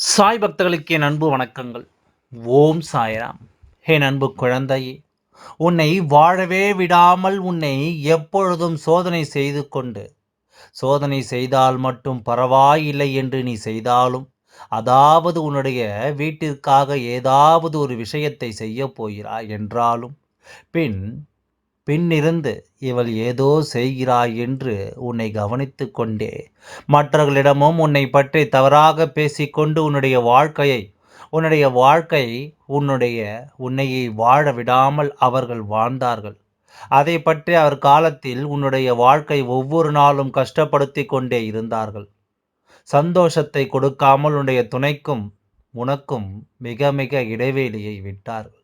சாய் பக்தர்களுக்கு என் அன்பு வணக்கங்கள். ஓம் சாய்ராம். என் அன்பு குழந்தையே உன்னை வாழவே விடாமல் உன்னை எப்பொழுதும் சோதனை செய்து கொண்டு சோதனை செய்தால் மட்டும் பரவாயில்லை என்று நீ செய்தாலும் அதாவது உன்னுடைய வீட்டிற்காக ஏதாவது ஒரு விஷயத்தை செய்ய போகிறாய் என்றாலும் பின் பின்னிருந்து இவள் ஏதோ செய்கிறாய் என்று உன்னை கவனித்து கொண்டே. மற்றவர்களிடமும் உன்னை பற்றி தவறாக பேசிக்கொண்டு உன்னுடைய வாழ்க்கையை உன்னுடைய வாழ்க்கை உன்னுடைய உன்னையை வாழ விடாமல் அவர்கள் வாழ்ந்தார்கள். அதை பற்றி அவர் காலத்தில் உன்னுடைய வாழ்க்கை ஒவ்வொரு நாளும் கஷ்டப்படுத்தி கொண்டே இருந்தார்கள். சந்தோஷத்தை கொடுக்காமல் உன்னுடைய துணைக்கும் உனக்கும் மிக மிக இடைவெளியை விட்டார்கள்.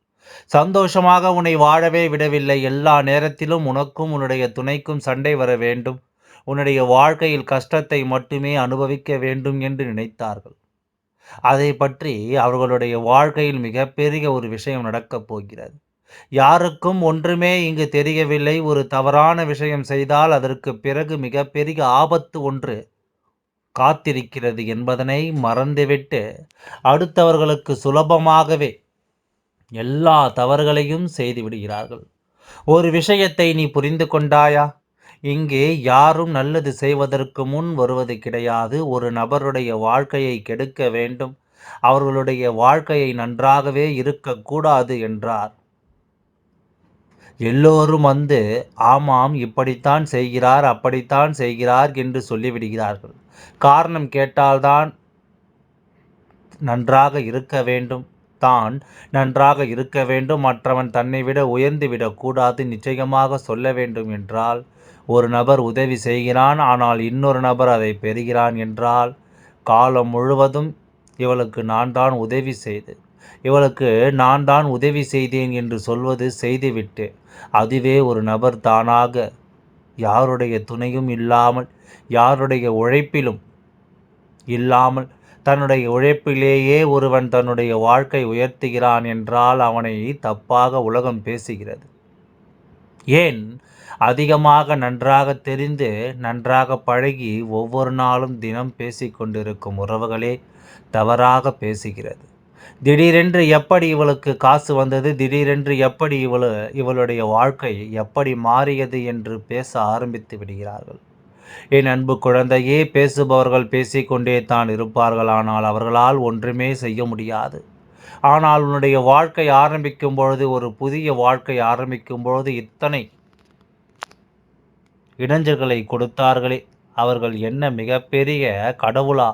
சந்தோஷமாக உன்னை வாழவே விடவில்லை. எல்லா நேரத்திலும் உனக்கும் உன்னுடைய துணைக்கும் சண்டை வர வேண்டும். உன்னுடைய வாழ்க்கையில் கஷ்டத்தை மட்டுமே அனுபவிக்க வேண்டும் என்று நினைத்தார்கள். அதை பற்றி அவர்களுடைய வாழ்க்கையில் மிகப்பெரிய ஒரு விஷயம் நடக்கப் போகிறது. யாருக்கும் ஒன்றுமே இங்கு தெரியவில்லை. ஒரு தவறான விஷயம் செய்தால் அதற்கு பிறகு மிகப்பெரிய ஆபத்து ஒன்று காத்திருக்கிறது என்பதனை மறந்துவிட்டு அடுத்தவர்களுக்கு சுலபமாகவே எல்லா தவறுகளையும் செய்து விடுகிறார்கள். ஒரு விஷயத்தை நீ புரிந்து கொண்டாயா? இங்கே யாரும் நல்லது செய்வதற்கு முன் வருவது கிடையாது. ஒரு நபருடைய வாழ்க்கையை கெடுக்க வேண்டும். அவர்களுடைய வாழ்க்கையை நன்றாகவே இருக்கக்கூடாது என்றார். எல்லோரும் வந்து ஆமாம் இப்படித்தான் செய்கிறார் அப்படித்தான் செய்கிறார் என்று சொல்லிவிடுகிறார்கள். காரணம் கேட்டால்தான் நன்றாக இருக்க வேண்டும். தான் நன்றாக இருக்க வேண்டும். மற்றவன் தன்னை விட உயர்ந்து விடக்கூடாது நிச்சயமாக சொல்ல வேண்டும் என்றால் ஒரு நபர் உதவி செய்கிறான் ஆனால் இன்னொரு நபர் அதை பெறுகிறான் என்றால் காலம் முழுவதும் இவளுக்கு நான் தான் உதவி செய்து இவளுக்கு நான் தான் உதவி செய்தேன் என்று சொல்வது செய்துவிட்டு அதுவே ஒரு நபர் தானாக யாருடைய துணையும் இல்லாமல் யாருடைய உழைப்பிலும் இல்லாமல் தன்னுடைய உழைப்பிலேயே ஒருவன் தன்னுடைய வாழ்க்கை உயர்த்துகிறான் என்றால் அவனை தப்பாக உலகம் பேசுகிறது. ஏன்? அதிகமாக நன்றாக தெரிந்து நன்றாக பழகி ஒவ்வொரு நாளும் தினம் பேசிக்கொண்டிருக்கும் உறவுகளே தவறாக பேசுகிறது. திடீரென்று எப்படி இவளுக்கு காசு வந்தது? திடீரென்று எப்படி இவளு இவளுடைய வாழ்க்கை எப்படி மாறியது என்று பேச ஆரம்பித்து விடுகிறார்கள். என் அன்பு குழந்தையே பேசுபவர்கள் பேசிக்கொண்டே தான் இருப்பார்கள். ஆனால் அவர்களால் ஒன்றுமே செய்ய முடியாது. ஆனால் உன்னுடைய வாழ்க்கை ஆரம்பிக்கும் பொழுது ஒரு புதிய வாழ்க்கை ஆரம்பிக்கும் பொழுது இத்தனை இடைஞ்சல்களை கொடுத்தார்களே. அவர்கள் என்ன மிகப்பெரிய கடவுளா?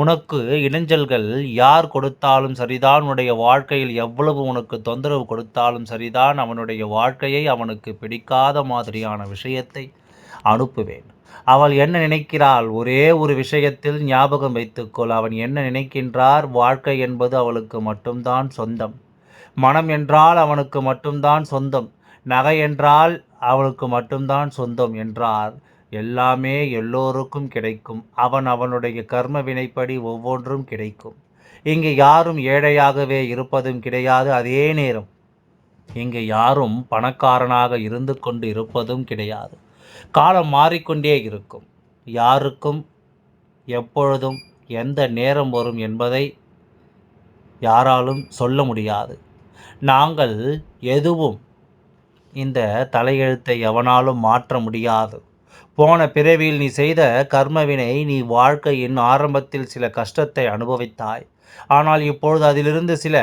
உனக்கு இடைஞ்சல்கள் யார் கொடுத்தாலும் சரிதான். உன்னுடைய வாழ்க்கையில் எவ்வளவு உனக்கு தொந்தரவு கொடுத்தாலும் சரிதான். அவனுடைய வாழ்க்கையை அவனுக்கு பிடிக்காத மாதிரியான விஷயத்தை அனுப்புவேன். அவள் என்ன நினைக்கிறாள்? ஒரே ஒரு விஷயத்தில் ஞாபகம் வைத்துக்கொள். அவன் என்ன நினைக்கின்றார்? வாழ்க்கை என்பது அவளுக்கு மட்டும்தான் சொந்தம். மனம் என்றால் அவனுக்கு மட்டும்தான் சொந்தம். நகை என்றால் அவளுக்கு மட்டும்தான் சொந்தம் என்றார். எல்லாமே எல்லோருக்கும் கிடைக்கும். அவன் அவனுடைய கர்ம வினைப்படி ஒவ்வொன்றும் கிடைக்கும். இங்கு யாரும் ஏழையாகவே இருப்பதும் கிடையாது. அதே நேரம் இங்கு யாரும் பணக்காரனாக இருந்து கொண்டு இருப்பதும் கிடையாது. காலம் மாறிக்கொண்டே இருக்கும். யாருக்கும் எப்பொழுதும் எந்த நேரம் வரும் என்பதை யாராலும் சொல்ல முடியாது. நாங்கள் எதுவும் இந்த தலையெழுத்தை எவனாலும் மாற்ற முடியாது. போன பிறவியில் நீ செய்த கர்மவினை நீ வாழ்க்கையின் ஆரம்பத்தில் சில கஷ்டத்தை அனுபவித்தாய். ஆனால் இப்பொழுது அதிலிருந்து சில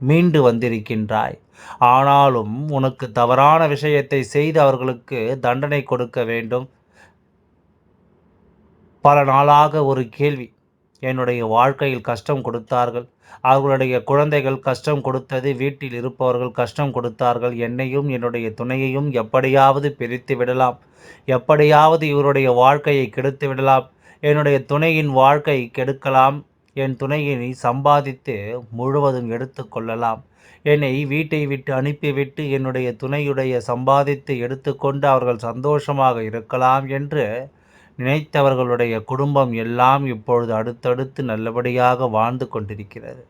மீண்டு வந்திருக்கின்றாய். ஆனாலும் உனக்கு தவறான விஷயத்தை செய்து அவர்களுக்கு தண்டனை கொடுக்க வேண்டும். பல நாளாக ஒரு கேள்வி. என்னுடைய வாழ்க்கையில் கஷ்டம் கொடுத்தார்கள். அவர்களுடைய குழந்தைகள் கஷ்டம் கொடுத்தது வீட்டில் இருப்பவர்கள் கஷ்டம் கொடுத்தார்கள். என்னையும் என்னுடைய துணையையும் எப்படியாவது பிரித்து விடலாம். எப்படியாவது இவருடைய வாழ்க்கையை கெடுத்து விடலாம். என்னுடைய துணையின் வாழ்க்கை கெடுக்கலாம். என் துணையினை சம்பாதித்து முழுவதும் எடுத்து கொள்ளலாம். என்னை வீட்டை விட்டு அனுப்பிவிட்டு என்னுடைய துணையுடைய சம்பாதித்து எடுத்துக்கொண்டு அவர்கள் சந்தோஷமாக இருக்கலாம் என்று நினைத்தவர்களுடைய குடும்பம் எல்லாம் இப்பொழுது அடுத்தடுத்து நல்லபடியாக வாழ்ந்து கொண்டிருக்கிறது.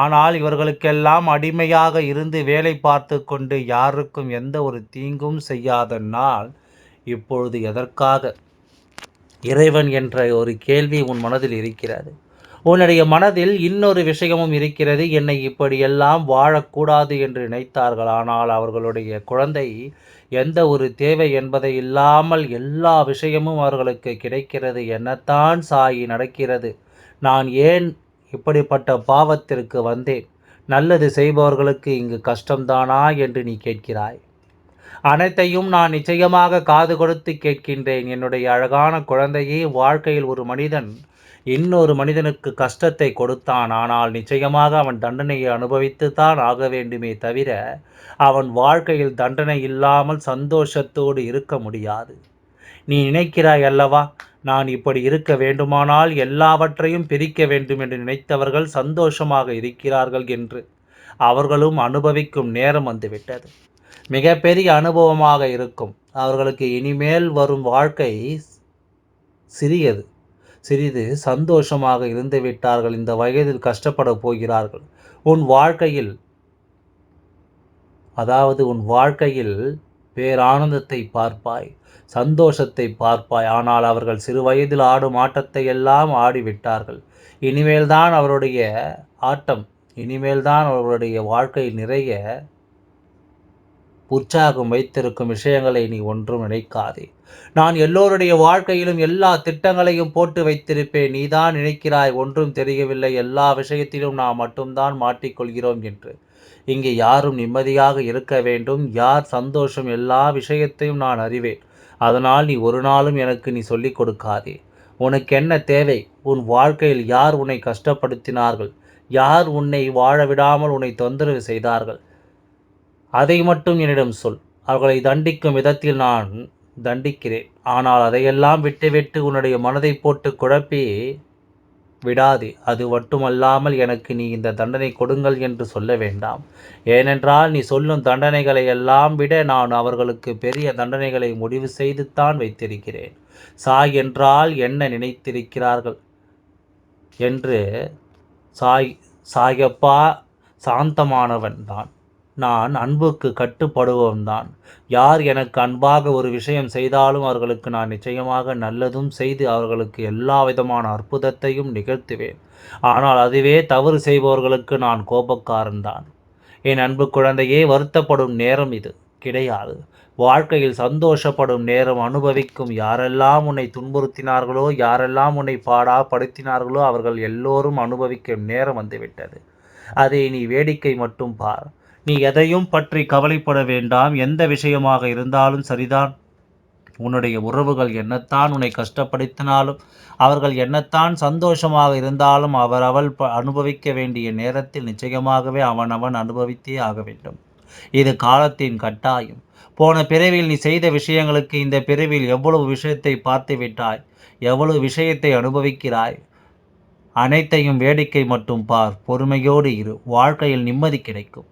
ஆனால் இவர்களுக்கெல்லாம் அடிமையாக இருந்து வேலை பார்த்து கொண்டு யாருக்கும் எந்த ஒரு தீங்கும் செய்யாத நாள் இப்பொழுது எதற்காக? இறைவன் என்ற ஒரு கேள்வி உன் மனதில் இருக்கிறது. உன்னுடைய மனதில் இன்னொரு விஷயமும் இருக்கிறது. என்னை இப்படியெல்லாம் வாழக்கூடாது என்று நினைத்தார்கள். ஆனால் அவர்களுடைய குழந்தை எந்த ஒரு தேவை என்பதை இல்லாமல் எல்லா விஷயமும் அவர்களுக்கு கிடைக்கிறது. என்னத்தான் சாயி நடக்கிறது. நான் ஏன் இப்படிப்பட்ட பாவத்திற்கு வந்தேன்? நல்லது செய்பவர்களுக்கு இங்கு கஷ்டம்தானா என்று நீ கேட்கிறாய். அனைத்தையும் நான் நிச்சயமாக காது கொடுத்து கேட்கின்றேன். என்னுடைய அழகான குழந்தையே வாழ்க்கையில் ஒரு மனிதன் இன்னொரு மனிதனுக்கு கஷ்டத்தை கொடுத்தான். ஆனால் நிச்சயமாக அவன் தண்டனையை அனுபவித்து தான் ஆக வேண்டுமே தவிர அவன் வாழ்க்கையில் தண்டனை இல்லாமல் சந்தோஷத்தோடு இருக்க முடியாது. நீ நினைக்கிறாய் அல்லவா? நான் இப்படி இருக்க வேண்டுமானால் எல்லாவற்றையும் பிரிக்க வேண்டும் என்று நினைத்தவர்கள் சந்தோஷமாக இருக்கிறார்கள் என்று அவர்களும் அனுபவிக்கும் நேரம் வந்துவிட்டது. மிகப்பெரிய அனுபவமாக இருக்கும். அவர்களுக்கு இனிமேல் வரும் வாழ்க்கை சிறியது. சிறிது சந்தோஷமாக இருந்து விட்டார்கள். இந்த வயதில் கஷ்டப்பட போகிறார்கள். உன் வாழ்க்கையில் அதாவது உன் வாழ்க்கையில் பேரானந்தத்தை பார்ப்பாய் சந்தோஷத்தை பார்ப்பாய். ஆனால் அவர்கள் சிறு வயதில் ஆடும் ஆட்டத்தை எல்லாம் ஆடிவிட்டார்கள். இனிமேல்தான் அவருடைய ஆட்டம் இனிமேல்தான் அவர்களுடைய வாழ்க்கை நிறைய உற்சாகம் வைத்திருக்கும் விஷயங்களை நீ ஒன்றும் நினைக்காதே. நான் எல்லோருடைய வாழ்க்கையிலும் எல்லா திட்டங்களையும் போட்டு வைத்திருப்பேன். நீதான் நினைக்கிறாய் ஒன்றும் தெரியவில்லை. எல்லா விஷயத்திலும் நாம் மட்டும்தான் மாட்டிக்கொள்கிறோம் என்று. இங்கே யாரும் நிம்மதியாக இருக்க வேண்டும். யார் சந்தோஷம்? எல்லா விஷயத்தையும் நான் அறிவேன். அதனால் நீ ஒரு நாளும் எனக்கு நீ சொல்லிக் கொடுக்காதே. உனக்கு என்ன தேவை? உன் வாழ்க்கையில் யார் உன்னை கஷ்டப்படுத்தினார்கள்? யார் உன்னை வாழ விடாமல் உன்னை தொந்தரவு செய்தார்கள்? அதை மட்டும் என்னிடம் சொல். அவர்களை தண்டிக்கும் விதத்தில் நான் தண்டிக்கிறேன். ஆனால் அதையெல்லாம் விட்டுவிட்டு உன்னுடைய மனதை போட்டு குழப்பி விடாதே. அது மட்டுமல்லாமல் எனக்கு நீ இந்த தண்டனை கொடுங்கள் என்று சொல்ல வேண்டாம். ஏனென்றால் நீ சொல்லும் தண்டனைகளை எல்லாம் விட நான் அவர்களுக்கு பெரிய தண்டனைகளை முடிவு செய்துத்தான் வைத்திருக்கிறேன். சாய் என்றால் என்ன நினைத்திருக்கிறார்கள்? என்று சாய் சாயப்பா சாந்தமானவன் தான். நான் அன்புக்கு கட்டுப்படுவோம் தான் யார் எனக்கு அன்பாக ஒரு விஷயம் செய்தாலும் அவர்களுக்கு நான் நிச்சயமாக நல்லதும் செய்து அவர்களுக்கு எல்லா விதமான அற்புதத்தையும் நிகழ்த்துவேன். ஆனால் அதுவே தவறு செய்பவர்களுக்கு நான் கோபக்காரன்தான். என் அன்பு குழந்தையே வருத்தப்படும் நேரம் இது. கிடையாது. வாழ்க்கையில் சந்தோஷப்படும் நேரம் அனுபவிக்கும். யாரெல்லாம் உன்னை துன்புறுத்தினார்களோ யாரெல்லாம் உன்னை பாடா படுத்தினார்களோ அவர்கள் எல்லோரும் அனுபவிக்கும் நேரம் வந்துவிட்டது. அதை நீ வேடிக்கை மட்டும் பார். நீ எதையும் பற்றி கவலைப்பட வேண்டாம். எந்த விஷயமாக இருந்தாலும் சரிதான். உன்னுடைய உறவுகள் என்னத்தான் உன்னை கஷ்டப்படுத்தினாலும் அவர்கள் என்னத்தான் சந்தோஷமாக இருந்தாலும் அவர் அவள் அனுபவிக்க வேண்டிய நேரத்தில் நிச்சயமாகவே அவன் அவன் அனுபவித்தே ஆக வேண்டும். இது காலத்தின் கட்டாயம். போன பிறவில் நீ செய்த விஷயங்களுக்கு இந்த பிறவில் எவ்வளவு விஷயத்தை பார்த்து விட்டாய்? எவ்வளவு விஷயத்தை அனுபவிக்கிறாய்? அனைத்தையும் வேடிக்கை மட்டும் பார். பொறுமையோடு இரு. வாழ்க்கையில் நிம்மதி கிடைக்கும்.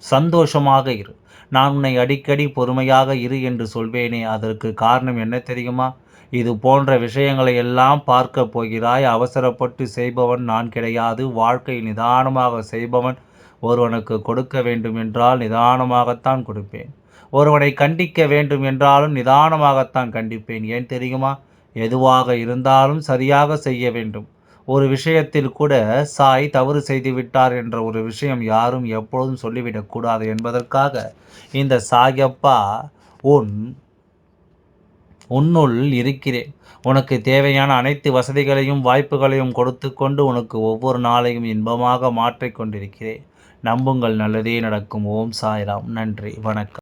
சந்தோஷமாக இரு. நான் உன்னை அடிக்கடி பொறுமையாக இரு என்று சொல்வேனே அதற்கு காரணம் என்ன தெரியுமா? இது போன்ற விஷயங்களை எல்லாம் பார்க்க போகிறாய். அவசரப்பட்டு செய்பவன் நான் கிடையாது. வாழ்க்கை நிதானமாக செய்பவன் ஒருவனுக்கு கொடுக்க வேண்டும் என்றால் நிதானமாகத்தான் கொடுப்பேன். ஒருவனை கண்டிக்க வேண்டும் என்றாலும் நிதானமாகத்தான் கண்டிப்பேன். ஏன் தெரியுமா? எதுவாக இருந்தாலும் சரியாக செய்ய வேண்டும். ஒரு விஷயத்தில் கூட சாய் தவறு செய்து விட்டார் என்ற ஒரு விஷயம் யாரும் எப்பொழுதும் சொல்லிவிடக்கூடாது என்பதற்காக இந்த சாயப்பா உன் உன்னுள் இருக்கிறேன். உனக்கு தேவையான அனைத்து வசதிகளையும் வாய்ப்புகளையும் கொடுத்து கொண்டு உனக்கு ஒவ்வொரு நாளையும் இன்பமாக மாற்றிக்கொண்டிருக்கிறேன் நம்புங்கள் நல்லதே நடக்கும். ஓம் சாய்ராம். நன்றி. வணக்கம்.